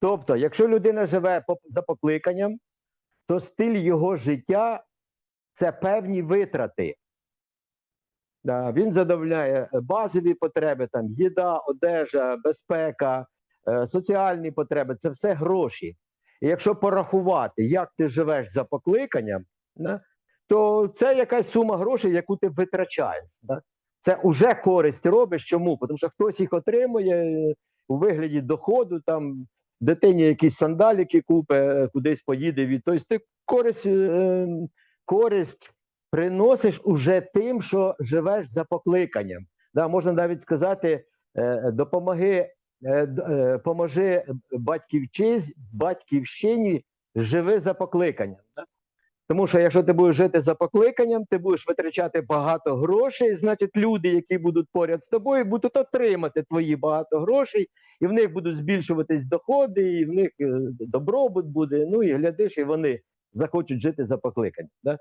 Тобто, якщо людина живе за покликанням, то стиль його життя це певні витрати. Да, він задовольняє е, базові потреби, там їда, одежа, безпека, е, соціальні потреби це все гроші. І якщо порахувати, як ти живеш за покликанням, да, то це якась сума грошей, яку ти витрачаєш. Да? Це вже користь робиш. Чому? Тому що хтось їх отримує е, у вигляді доходу, там дитині якісь сандаліки купе, е, кудись поїде від. Тобто ти користь, е, користь приносиш уже тим, що живеш за покликанням. Да, можна навіть сказати, е, допомоги, поможи батьківчині, батьківщині, живи за покликанням. Да? Тому що якщо ти будеш жити за покликанням, ти будеш витрачати багато грошей, значить, люди, які будуть поряд з тобою, будуть отримати твої багато грошей, і в них будуть збільшуватись доходи, і в них е, добробут буде. Ну і глядиш, і вони захочуть жити за покликанням. Да?